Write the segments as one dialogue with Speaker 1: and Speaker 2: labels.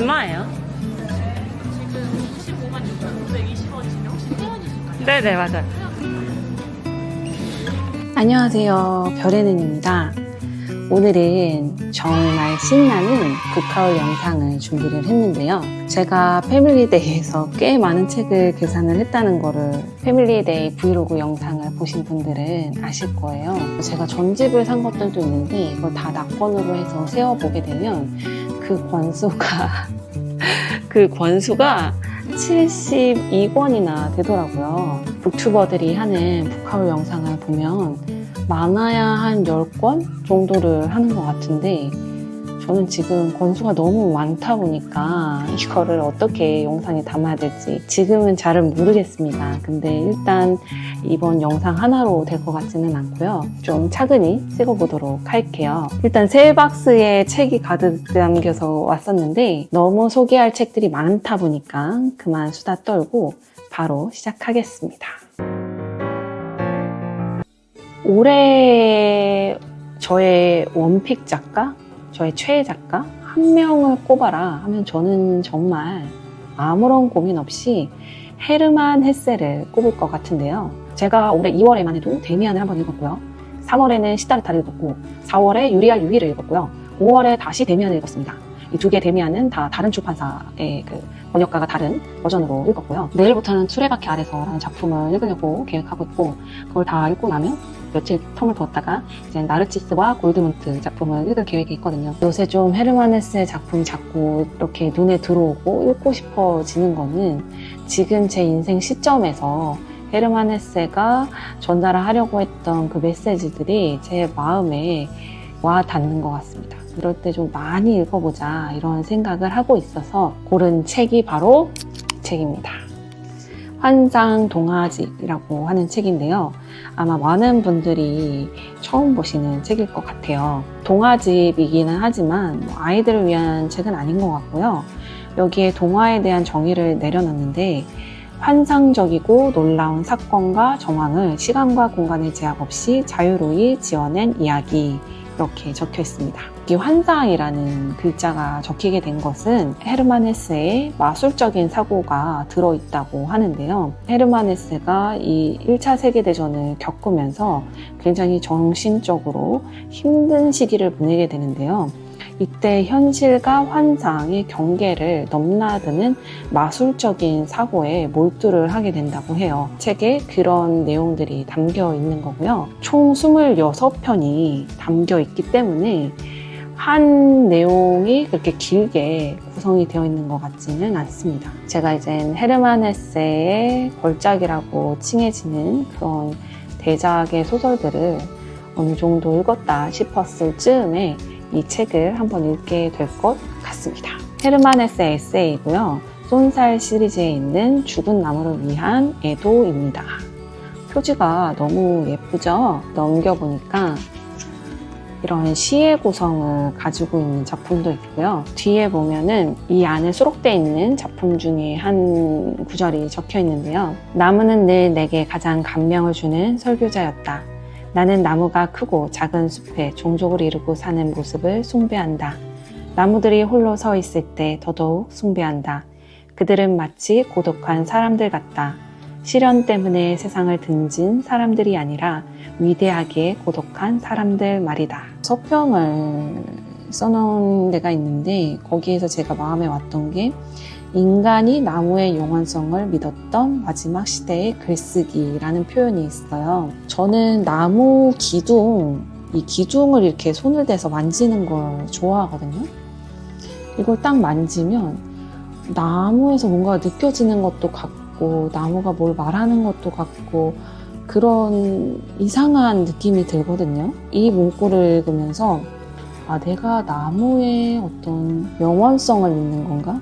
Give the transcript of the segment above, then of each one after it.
Speaker 1: 얼마예요?
Speaker 2: 지금 25만 6,920원이신데 혹시 회원이신가요?
Speaker 1: 네네, 맞아요.
Speaker 3: 안녕하세요. 별에는입니다. 오늘은 정말 신나는 북하울 영상을 준비를 했는데요. 제가 패밀리데이에서 꽤 많은 책을 계산을 했다는 거를 패밀리데이 브이로그 영상을 보신 분들은 아실 거예요. 제가 전집을 산 것들도 있는데 이걸 다 낙권으로 해서 세어보게 되면 그 권수가 그 권수가 72권이나 되더라고요. 북튜버들이 하는 북하울 영상을 보면 많아야 한 10권 정도를 하는 것 같은데 저는 지금 권수가 너무 많다 보니까 이거를 어떻게 영상에 담아야 될지 지금은 잘은 모르겠습니다. 근데 일단 이번 영상 하나로 될 것 같지는 않고요. 좀 차근히 찍어보도록 할게요. 일단 세 박스에 책이 가득 담겨서 왔었는데 너무 소개할 책들이 많다 보니까 그만 수다 떨고 바로 시작하겠습니다. 올해 저의 원픽 작가, 저의 최애 작가 한 명을 꼽아라 하면 저는 정말 아무런 고민 없이 헤르만 헤세를 꼽을 것 같은데요. 제가 올해 2월에만 해도 데미안을 한번 읽었고요. 3월에는 시다르타를 읽었고 4월에 유리알 유기를 읽었고요. 5월에 다시 데미안을 읽었습니다. 이 두개 데미안은 다 다른 출판사의 그 번역가가 다른 버전으로 읽었고요. 내일부터는 수레바퀴 아래서라는 작품을 읽으려고 계획하고 있고 그걸 다 읽고 나면 며칠 텀을 두었다가 이제 나르치스와 골드문트 작품을 읽을 계획이 있거든요. 요새 좀 헤르만 헤스의 작품이 자꾸 이렇게 눈에 들어오고 읽고 싶어지는 거는 지금 제 인생 시점에서 헤르만 헤세가 전달하려고 했던 그 메시지들이 제 마음에 와 닿는 것 같습니다. 이럴 때 좀 많이 읽어보자 이런 생각을 하고 있어서 고른 책이 바로 이 책입니다. 환상 동화집이라고 하는 책인데요. 아마 많은 분들이 처음 보시는 책일 것 같아요. 동화집이기는 하지만 뭐 아이들을 위한 책은 아닌 것 같고요. 여기에 동화에 대한 정의를 내려놨는데 환상적이고 놀라운 사건과 정황을 시간과 공간의 제약 없이 자유로이 지어낸 이야기 이렇게 적혀 있습니다. 이 환상이라는 글자가 적히게 된 것은 헤르만 헤스의 마술적인 사고가 들어있다고 하는데요. 헤르만 헤스가 이 1차 세계대전을 겪으면서 굉장히 정신적으로 힘든 시기를 보내게 되는데요. 이때 현실과 환상의 경계를 넘나드는 마술적인 사고에 몰두를 하게 된다고 해요. 책에 그런 내용들이 담겨 있는 거고요. 총 26편이 담겨 있기 때문에 한 내용이 그렇게 길게 구성이 되어 있는 것 같지는 않습니다. 제가 이젠 헤르만 헤세의 걸작이라고 칭해지는 그런 대작의 소설들을 어느 정도 읽었다 싶었을 즈음에 이 책을 한번 읽게 될 것 같습니다. 헤르만 헤세 에세이고요. 쏜살 시리즈에 있는 죽은 나무를 위한 애도입니다. 표지가 너무 예쁘죠? 넘겨보니까 이런 시의 구성을 가지고 있는 작품도 있고요. 뒤에 보면은 이 안에 수록되어 있는 작품 중에 한 구절이 적혀 있는데요. 나무는 늘 내게 가장 감명을 주는 설교자였다. 나는 나무가 크고 작은 숲에 종족을 이루고 사는 모습을 숭배한다. 나무들이 홀로 서 있을 때 더더욱 숭배한다. 그들은 마치 고독한 사람들 같다. 시련 때문에 세상을 등진 사람들이 아니라 위대하게 고독한 사람들 말이다. 서평을 써놓은 데가 있는데 거기에서 제가 마음에 왔던 게 인간이 나무의 영원성을 믿었던 마지막 시대의 글쓰기라는 표현이 있어요. 저는 나무 기둥, 이 기둥을 이렇게 손을 대서 만지는 걸 좋아하거든요. 이걸 딱 만지면 나무에서 뭔가 느껴지는 것도 같고, 나무가 뭘 말하는 것도 같고, 그런 이상한 느낌이 들거든요. 이 문구를 읽으면서, 아, 내가 나무의 어떤 영원성을 믿는 건가?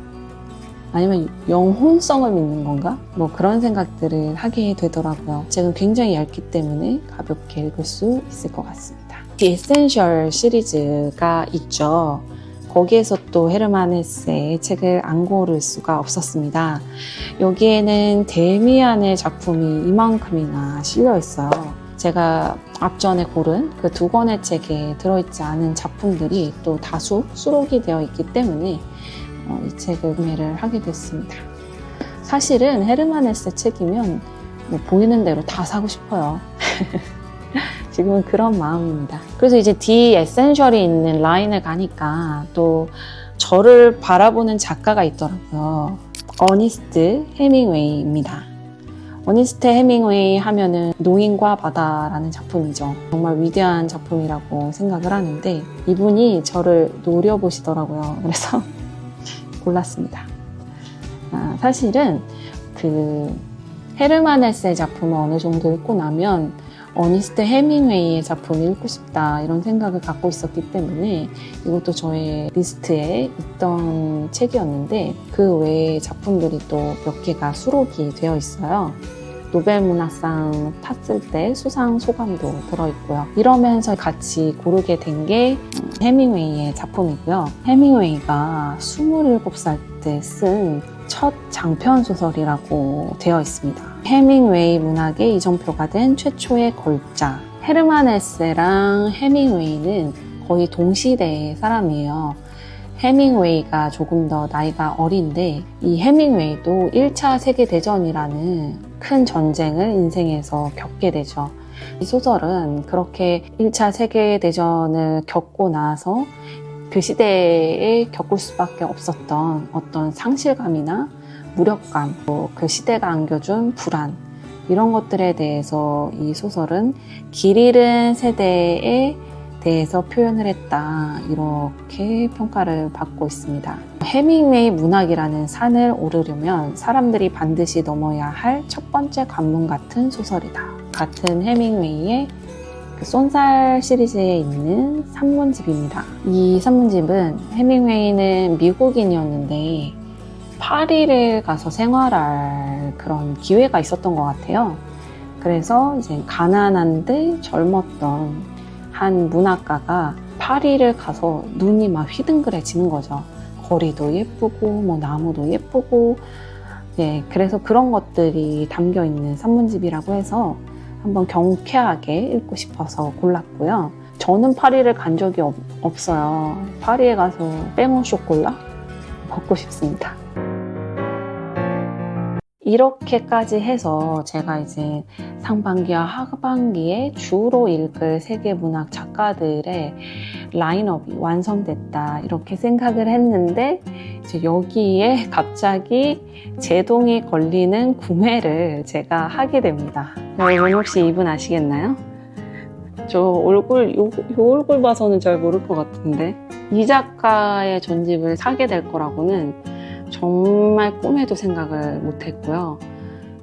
Speaker 3: 아니면 영혼성을 믿는 건가? 뭐 그런 생각들을 하게 되더라고요. 책은 굉장히 얇기 때문에 가볍게 읽을 수 있을 것 같습니다. Essential 시리즈가 있죠. 거기에서 또 헤르만 헤세의 책을 안 고를 수가 없었습니다. 여기에는 데미안의 작품이 이만큼이나 실려 있어요. 제가 앞전에 고른 그 두 권의 책에 들어있지 않은 작품들이 또 다수 수록이 되어 있기 때문에 어, 이 책을 구매를 하게 됐습니다. 사실은 헤르만 헤세 책이면 뭐 보이는 대로 다 사고 싶어요. 지금은 그런 마음입니다. 그래서 이제 디 에센셜이 있는 라인을 가니까 또 저를 바라보는 작가가 있더라고요. 어니스트 해밍웨이입니다. 어니스트 해밍웨이 하면은 노인과 바다라는 작품이죠. 정말 위대한 작품이라고 생각을 하는데 이분이 저를 노려보시더라고요. 그래서 골랐습니다. 아, 사실은 그 헤르만 헬세 작품을 어느 정도 읽고 나면 어니스트 해밍웨이의 작품을 읽고 싶다 이런 생각을 갖고 있었기 때문에 이것도 저의 리스트에 있던 책이었는데 그 외에 작품들이 또 몇 개가 수록이 되어 있어요. 노벨 문학상 탔을 때 수상 소감도 들어있고요. 이러면서 같이 고르게 된 게 해밍웨이의 작품이고요. 해밍웨이가 27살 때 쓴 첫 장편 소설이라고 되어 있습니다. 해밍웨이 문학의 이정표가 된 최초의 걸작. 헤르만 헬세랑 해밍웨이는 거의 동시대의 사람이에요. 해밍웨이가 조금 더 나이가 어린데 이 해밍웨이도 1차 세계대전이라는 큰 전쟁을 인생에서 겪게 되죠. 이 소설은 그렇게 1차 세계대전을 겪고 나서 그 시대에 겪을 수밖에 없었던 어떤 상실감이나 무력감, 또그 시대가 안겨준 불안, 이런 것들에 대해서 이 소설은 길 잃은 세대에 대해서 표현을 했다. 이렇게 평가를 받고 있습니다. 해밍웨이 문학이라는 산을 오르려면 사람들이 반드시 넘어야 할 첫 번째 관문 같은 소설이다. 같은 해밍웨이의 그 쏜살 시리즈에 있는 산문집입니다. 이 산문집은 해밍웨이는 미국인이었는데 파리를 가서 생활할 그런 기회가 있었던 것 같아요. 그래서 이제 가난한데 젊었던 한 문학가가 파리를 가서 눈이 막 휘둥그레지는 거죠. 거리도 예쁘고 뭐 나무도 예쁘고 예, 그래서 그런 것들이 담겨 있는 산문집이라고 해서 한번 경쾌하게 읽고 싶어서 골랐고요. 저는 파리를 간 적이 없, 없어요. 파리에 가서 빼몬 쇼콜라 먹고 싶습니다. 이렇게까지 해서 제가 이제 상반기와 하반기에 주로 읽을 세계 문학 작가들의 라인업이 완성됐다 이렇게 생각을 했는데 이제 여기에 갑자기 제동이 걸리는 구매를 제가 하게 됩니다. 여러분 혹시 이분 아시겠나요? 저 얼굴 요, 요 얼굴 봐서는 잘 모를 것 같은데 이 작가의 전집을 사게 될 거라고는 정말 꿈에도 생각을 못 했고요.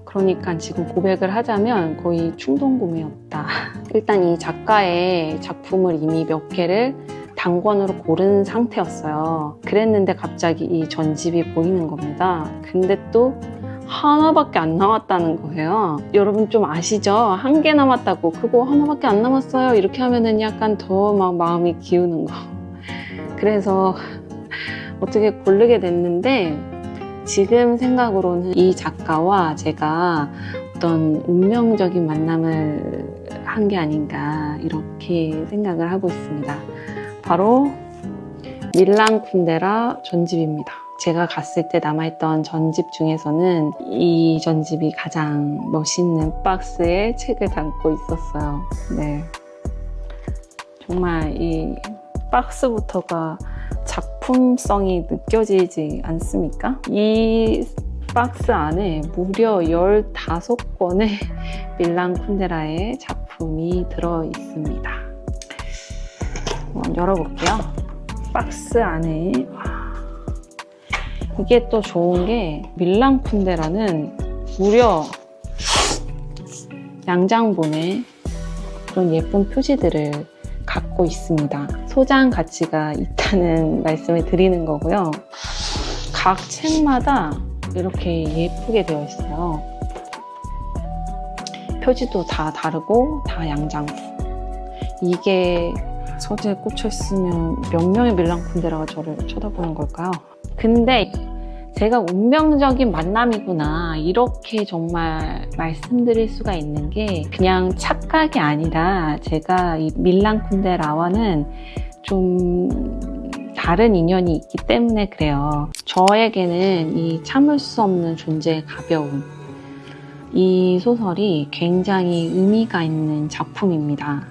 Speaker 3: 그러니까 지금 고백을 하자면 거의 충동 구매였다. 일단 이 작가의 작품을 이미 몇 개를 단권으로 고른 상태였어요. 그랬는데 갑자기 이 전집이 보이는 겁니다. 근데 또 하나밖에 안 남았다는 거예요. 여러분 좀 아시죠? 한 개 남았다고 그거 하나밖에 안 남았어요. 이렇게 하면은 약간 더 막 마음이 기우는 거. 그래서 어떻게 고르게 됐는데 지금 생각으로는 이 작가와 제가 어떤 운명적인 만남을 한 게 아닌가 이렇게 생각을 하고 있습니다. 바로 밀란 쿤데라 전집입니다. 제가 갔을 때 남아있던 전집 중에서는 이 전집이 가장 멋있는 박스에 책을 담고 있었어요. 네. 정말 이 박스부터가 작 품성이 느껴지지 않습니까? 이 박스 안에 무려 15권의 밀란 쿤데라의 작품이 들어 있습니다. 한번 열어볼게요. 박스 안에 와. 이게 또 좋은 게 밀란 쿤데라는 무려 양장본에 그런 예쁜 표지들을 갖고 있습니다. 소장 가치가 있다는 말씀을 드리는 거고요. 각 책마다 이렇게 예쁘게 되어 있어요. 표지도 다 다르고 다 양장본. 이게 서재에 꽂혀 있으면 몇 명의 밀랑 쿤데라가 저를 쳐다보는 걸까요? 근데 제가 운명적인 만남이구나 이렇게 정말 말씀드릴 수가 있는 게 그냥 착각이 아니라 제가 이 밀란 쿤데라와는 좀 다른 인연이 있기 때문에 그래요. 저에게는 이 참을 수 없는 존재의 가벼움. 이 소설이 굉장히 의미가 있는 작품입니다.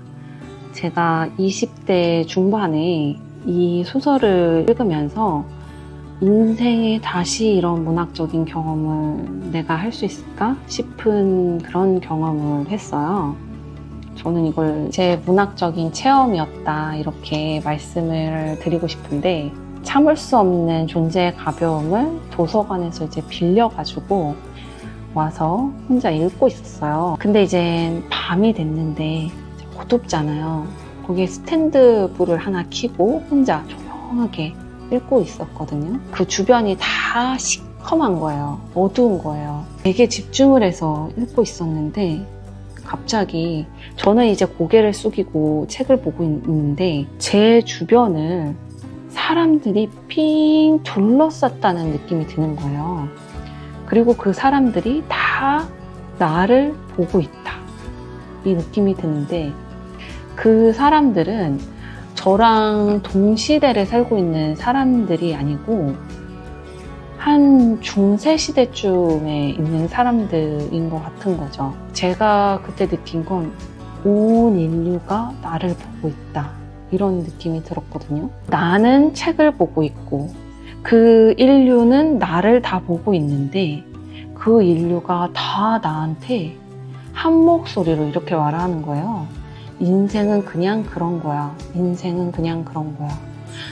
Speaker 3: 제가 20대 중반에 이 소설을 읽으면서 인생에 다시 이런 문학적인 경험을 내가 할 수 있을까 싶은 그런 경험을 했어요. 저는 이걸 제 문학적인 체험이었다 이렇게 말씀을 드리고 싶은데 참을 수 없는 존재의 가벼움을 도서관에서 이제 빌려가지고 와서 혼자 읽고 있었어요. 근데 이제 밤이 됐는데 어둡잖아요. 거기에 스탠드 불을 하나 켜고 혼자 조용하게 읽고 있었거든요. 그 주변이 다 시커먼 거예요. 어두운 거예요. 되게 집중을 해서 읽고 있었는데 갑자기 저는 이제 고개를 숙이고 책을 보고 있는데 제 주변을 사람들이 핑 둘러쌌다는 느낌이 드는 거예요. 그리고 그 사람들이 다 나를 보고 있다. 이 느낌이 드는데 그 사람들은 저랑 동시대를 살고 있는 사람들이 아니고 한 중세 시대쯤에 있는 사람들인 것 같은 거죠. 제가 그때 느낀 건 온 인류가 나를 보고 있다. 이런 느낌이 들었거든요. 나는 책을 보고 있고 그 인류는 나를 다 보고 있는데 그 인류가 다 나한테 한 목소리로 이렇게 말하는 거예요. 인생은 그냥 그런 거야. 인생은 그냥 그런 거야.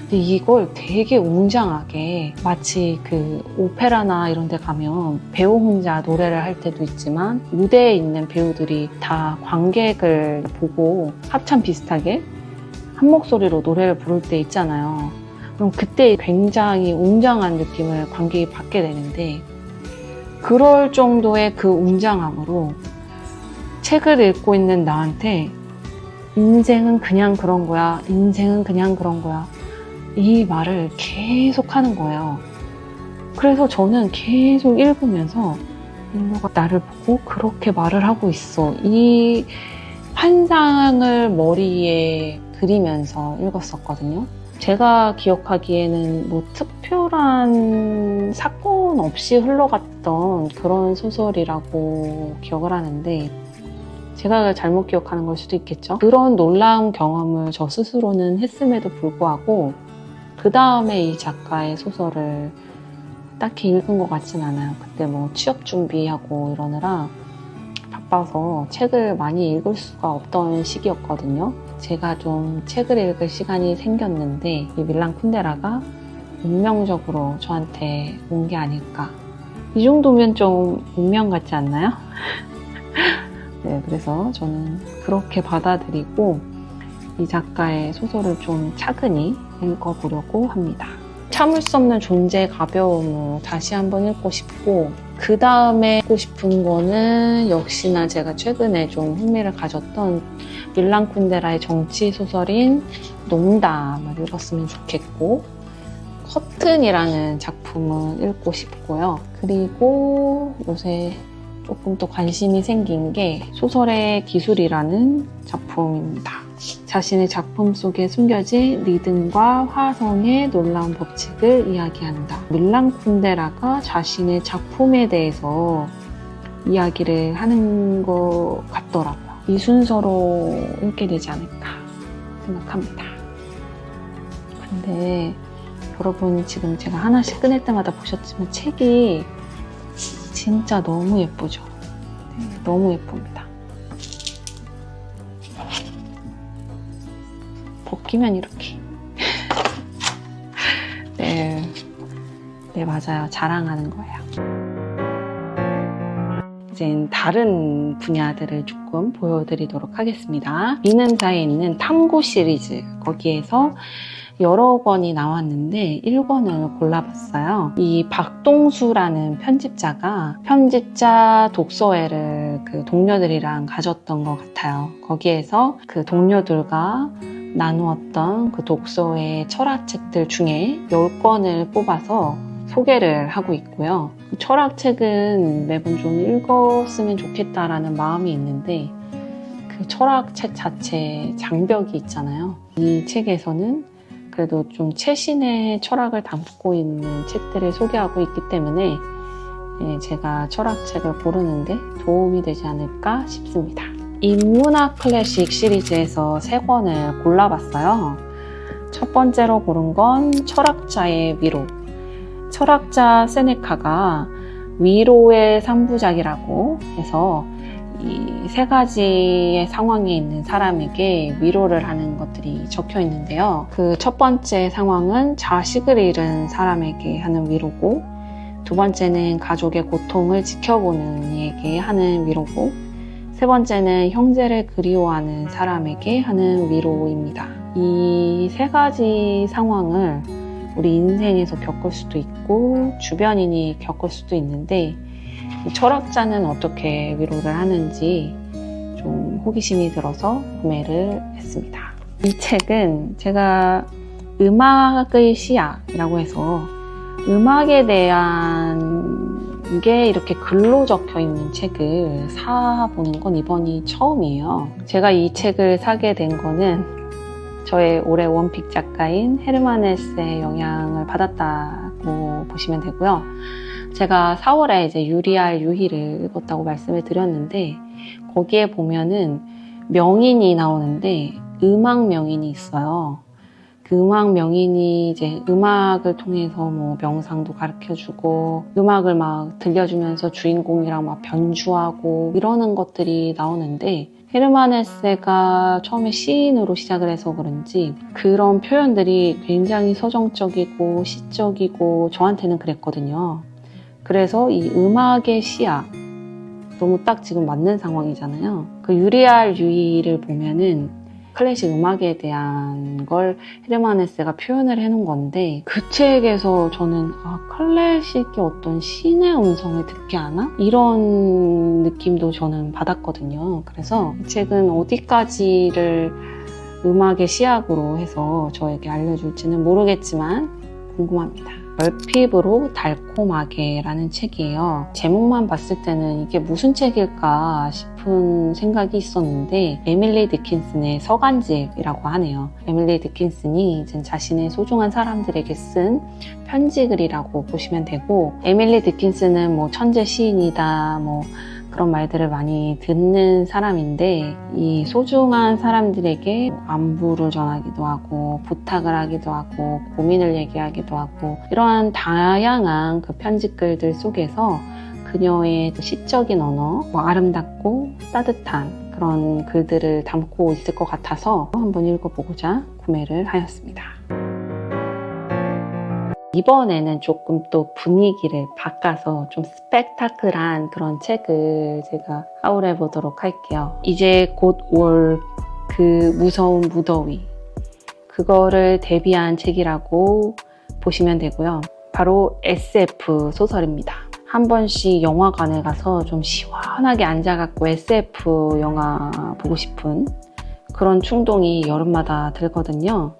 Speaker 3: 근데 이걸 되게 웅장하게 마치 그 오페라나 이런 데 가면 배우 혼자 노래를 할 때도 있지만 무대에 있는 배우들이 다 관객을 보고 합참 비슷하게 한 목소리로 노래를 부를 때 있잖아요. 그럼 그때 굉장히 웅장한 느낌을 관객이 받게 되는데 그럴 정도의 그 웅장함으로 책을 읽고 있는 나한테 인생은 그냥 그런 거야. 인생은 그냥 그런 거야. 이 말을 계속 하는 거예요. 그래서 저는 계속 읽으면서 인류가 나를 보고 그렇게 말을 하고 있어. 이 환상을 머리에 그리면서 읽었었거든요. 제가 기억하기에는 뭐 특별한 사건 없이 흘러갔던 그런 소설이라고 기억을 하는데 제가 잘못 기억하는 걸 수도 있겠죠. 그런 놀라운 경험을 저 스스로는 했음에도 불구하고 그 다음에 이 작가의 소설을 딱히 읽은 것 같진 않아요. 그때 뭐 취업 준비하고 이러느라 바빠서 책을 많이 읽을 수가 없던 시기였거든요. 제가 좀 책을 읽을 시간이 생겼는데 이 밀란 쿤데라가 운명적으로 저한테 온 게 아닐까. 이 정도면 좀 운명 같지 않나요? 네, 그래서 저는 그렇게 받아들이고 이 작가의 소설을 좀 차근히 읽어보려고 합니다. 참을 수 없는 존재의 가벼움을 다시 한번 읽고 싶고 그 다음에 읽고 싶은 거는 역시나 제가 최근에 좀 흥미를 가졌던 밀란 쿤데라의 정치 소설인 농담을 읽었으면 좋겠고 커튼이라는 작품을 읽고 싶고요. 그리고 요새 조금 또 관심이 생긴 게 소설의 기술이라는 작품입니다. 자신의 작품 속에 숨겨진 리듬과 화성의 놀라운 법칙을 이야기한다. 밀란 쿤데라가 자신의 작품에 대해서 이야기를 하는 것 같더라고요. 이 순서로 읽게 되지 않을까 생각합니다. 근데 여러분 지금 제가 하나씩 꺼낼 때마다 보셨지만 책이 진짜 너무 예쁘죠? 네, 너무 예쁩니다. 벗기면 이렇게. 네. 네, 맞아요. 자랑하는 거예요. 이제 다른 분야들을 조금 보여드리도록 하겠습니다. 미는사에 있는 탐구 시리즈, 거기에서 여러 권이 나왔는데 1권을 골라봤어요. 이 박동수라는 편집자가 편집자 독서회를 그 동료들이랑 가졌던 것 같아요. 거기에서 그 동료들과 나누었던 그 독서회 철학책들 중에 10권을 뽑아서 소개를 하고 있고요. 철학책은 매번 좀 읽었으면 좋겠다라는 마음이 있는데 그 철학책 자체 장벽이 있잖아요. 이 책에서는 그래도 좀 최신의 철학을 담고 있는 책들을 소개하고 있기 때문에 예, 제가 철학책을 고르는데 도움이 되지 않을까 싶습니다. 인문학 클래식 시리즈에서 세 권을 골라봤어요. 첫 번째로 고른 건 철학자의 위로. 철학자 세네카가 위로의 삼부작이라고 해서 이 세 가지의 상황에 있는 사람에게 위로를 하는 것들이 적혀 있는데요. 그 첫 번째 상황은 자식을 잃은 사람에게 하는 위로고, 두 번째는 가족의 고통을 지켜보는 이에게 하는 위로고, 세 번째는 형제를 그리워하는 사람에게 하는 위로입니다. 이 세 가지 상황을 우리 인생에서 겪을 수도 있고, 주변인이 겪을 수도 있는데, 이 철학자는 어떻게 위로를 하는지 좀 호기심이 들어서 구매를 했습니다. 이 책은 제가 음악의 시야라고 해서 음악에 대한 게 이렇게 글로 적혀 있는 책을 사보는 건 이번이 처음이에요. 제가 이 책을 사게 된 거는 저의 올해 원픽 작가인 헤르만 헬스의 영향을 받았다고 보시면 되고요. 제가 4월에 이제 유리알 유희를 읽었다고 말씀을 드렸는데 거기에 보면은 명인이 나오는데 음악 명인이 있어요. 그 음악 명인이 이제 음악을 통해서 뭐 명상도 가르쳐 주고 음악을 막 들려주면서 주인공이랑 막 변주하고 이러는 것들이 나오는데 헤르만 헬세가 처음에 시인으로 시작을 해서 그런지 그런 표현들이 굉장히 서정적이고 시적이고 저한테는 그랬거든요. 그래서 이 음악의 시야 너무 딱 지금 맞는 상황이잖아요. 그 유리알 유이를 보면은 클래식 음악에 대한 걸 헤르만 헤세가 표현을 해놓은 건데 그 책에서 저는 아 클래식의 어떤 신의 음성을 듣게 하나? 이런 느낌도 저는 받았거든요. 그래서 이 책은 어디까지를 음악의 시약으로 해서 저에게 알려줄지는 모르겠지만 궁금합니다. 얼핍으로 달콤하게 라는 책이에요. 제목만 봤을 때는 이게 무슨 책일까 싶은 생각이 있었는데 에밀리 디킨슨의 서간집이라고 하네요. 에밀리 디킨슨이 자신의 소중한 사람들에게 쓴 편지글이라고 보시면 되고 에밀리 디킨슨은 뭐 천재 시인이다 뭐 그런 말들을 많이 듣는 사람인데 이 소중한 사람들에게 안부를 전하기도 하고 부탁을 하기도 하고 고민을 얘기하기도 하고 이러한 다양한 그 편지글들 속에서 그녀의 시적인 언어, 뭐 아름답고 따뜻한 그런 글들을 담고 있을 것 같아서 한번 읽어보고자 구매를 하였습니다. 이번에는 조금 또 분위기를 바꿔서 좀 스펙타클한 그런 책을 제가 아우해 보도록 할게요. 이제 곧 올 그 무서운 무더위. 그거를 대비한 책이라고 보시면 되고요. 바로 SF 소설입니다. 한 번씩 영화관에 가서 좀 시원하게 앉아갖고 SF 영화 보고 싶은 그런 충동이 여름마다 들거든요.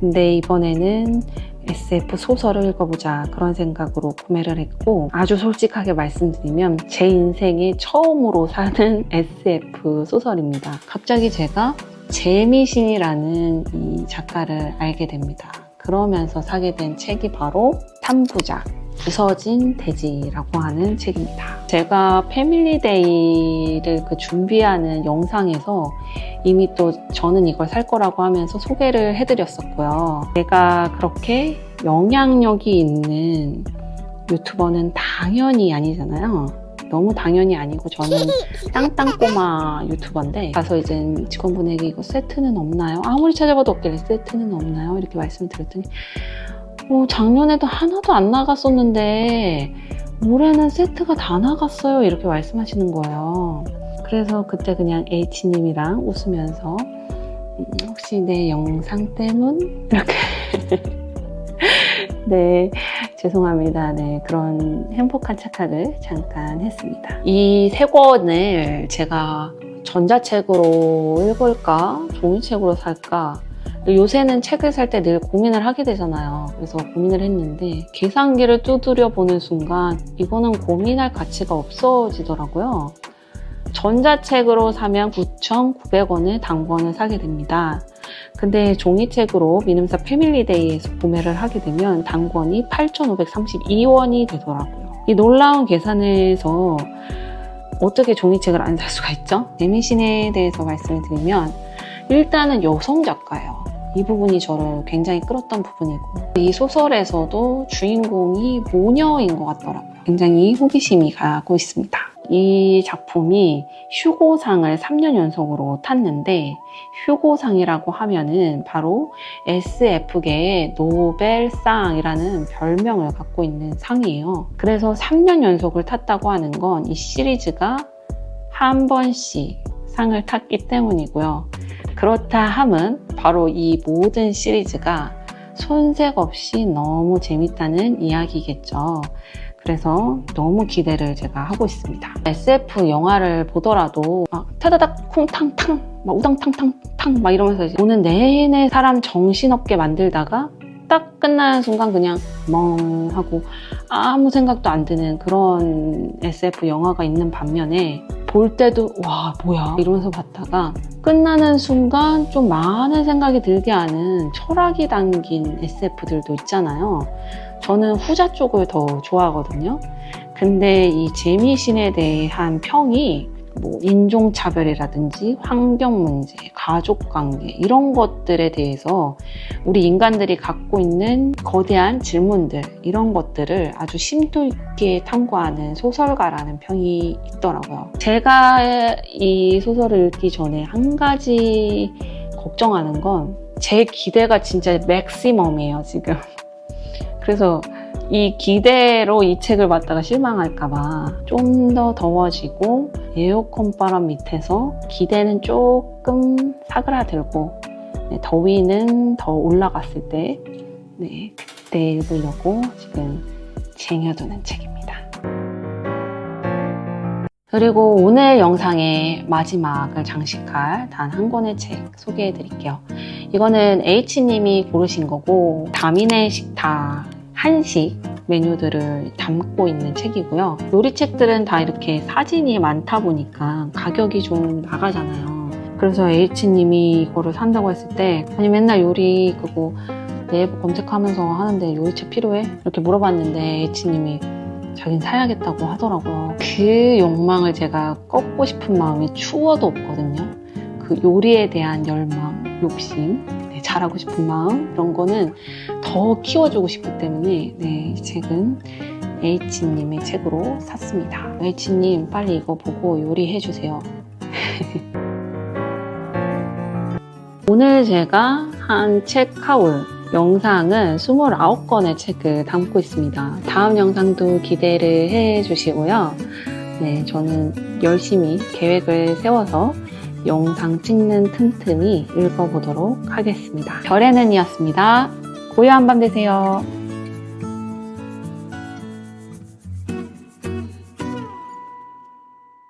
Speaker 3: 근데 이번에는 SF 소설을 읽어보자 그런 생각으로 구매를 했고 아주 솔직하게 말씀드리면 제 인생에 처음으로 사는 SF 소설입니다. 갑자기 제가 재미신이라는 이 작가를 알게 됩니다. 그러면서 사게 된 책이 바로 탐부작 부서진 돼지라고 하는 책입니다. 제가 패밀리데이를 그 준비하는 영상에서 이미 또 저는 이걸 살 거라고 하면서 소개를 해드렸었고요. 제가 그렇게 영향력이 있는 유튜버는 당연히 아니잖아요. 너무 당연히 아니고 저는 땅땅꼬마 유튜버인데 가서 이제 직원분에게 이거 세트는 없나요? 아무리 찾아봐도 없길래 세트는 없나요? 이렇게 말씀드렸더니 어, 작년에도 하나도 안 나갔었는데 올해는 세트가 다 나갔어요. 이렇게 말씀하시는 거예요. 그래서 그때 그냥 H님이랑 웃으면서 음, 혹시 내 영상 때문? 이렇게 네 죄송합니다. 네 그런 행복한 착각을 잠깐 했습니다. 이 세 권을 제가 전자책으로 읽을까 종이책으로 살까 요새는 책을 살 때 늘 고민을 하게 되잖아요. 그래서 고민을 했는데 계산기를 두드려 보는 순간 이거는 고민할 가치가 없어지더라고요. 전자책으로 사면 9,900원에 당권을 사게 됩니다. 근데 종이책으로 미ንም사 패밀리데이에서 구매를 하게 되면 단권이 8,532원이 되더라고요. 이 놀라운 계산에서 어떻게 종이책을 안 살 수가 있죠? 데미신에 대해서 말씀을 드리면 일단은 여성 작가예요. 이 부분이 저를 굉장히 끌었던 부분이고 이 소설에서도 주인공이 모녀인 것 같더라고요. 굉장히 호기심이 가고 있습니다. 이 작품이 휴고상을 3년 연속으로 탔는데 휴고상이라고 하면은 바로 SF계의 노벨상이라는 별명을 갖고 있는 상이에요. 그래서 3년 연속을 탔다고 하는 건 이 시리즈가 한 번씩 상을 탔기 때문이고요. 그렇다 함은 바로 이 모든 시리즈가 손색 없이 너무 재밌다는 이야기겠죠. 그래서 너무 기대를 제가 하고 있습니다. SF 영화를 보더라도 막 타다닥 쿵탕탕 막 우당탕탕탕 막 이러면서 보는 내내 사람 정신없게 만들다가 딱 끝나는 순간 그냥 멍 하고 아무 생각도 안 드는 그런 SF 영화가 있는 반면에 볼 때도 와 뭐야 이러면서 봤다가 끝나는 순간 좀 많은 생각이 들게 하는 철학이 담긴 SF들도 있잖아요. 저는 후자 쪽을 더 좋아하거든요. 근데 이 재미신에 대한 평이 뭐 인종차별이라든지 환경 문제, 가족 관계 이런 것들에 대해서 우리 인간들이 갖고 있는 거대한 질문들 이런 것들을 아주 심도 있게 탐구하는 소설가라는 평이 있더라고요. 제가 이 소설을 읽기 전에 한 가지 걱정하는 건 제 기대가 진짜 맥시멈이에요, 지금. 그래서 이 기대로 이 책을 받다가 실망할까봐 좀 더 더워지고 에어컨 바람 밑에서 기대는 조금 사그라들고 네, 더위는 더 올라갔을 때 네, 그때 읽으려고 지금 쟁여두는 책입니다. 그리고 오늘 영상의 마지막을 장식할 단 한 권의 책 소개해 드릴게요. 이거는 H님이 고르신 거고 다민의 식탁 한식 메뉴들을 담고 있는 책이고요. 요리책들은 다 이렇게 사진이 많다 보니까 가격이 좀 나가잖아요. 그래서 H님이 이거를 산다고 했을 때 아니 맨날 요리 그거 네이버 검색하면서 하는데 요리책 필요해? 이렇게 물어봤는데 H님이 자긴 사야겠다고 하더라고요. 그 욕망을 제가 꺾고 싶은 마음이 추워도 없거든요. 그 요리에 대한 열망, 욕심, 네, 잘하고 싶은 마음 이런 거는 더 키워주고 싶기 때문에 네, 이 책은 H님의 책으로 샀습니다. H님 빨리 이거 보고 요리해 주세요. 오늘 제가 한 책 하울 영상은 29권의 책을 담고 있습니다. 다음 영상도 기대를 해 주시고요. 네, 저는 열심히 계획을 세워서 영상 찍는 틈틈이 읽어보도록 하겠습니다. 별에는 이었습니다. 고요한 밤 되세요.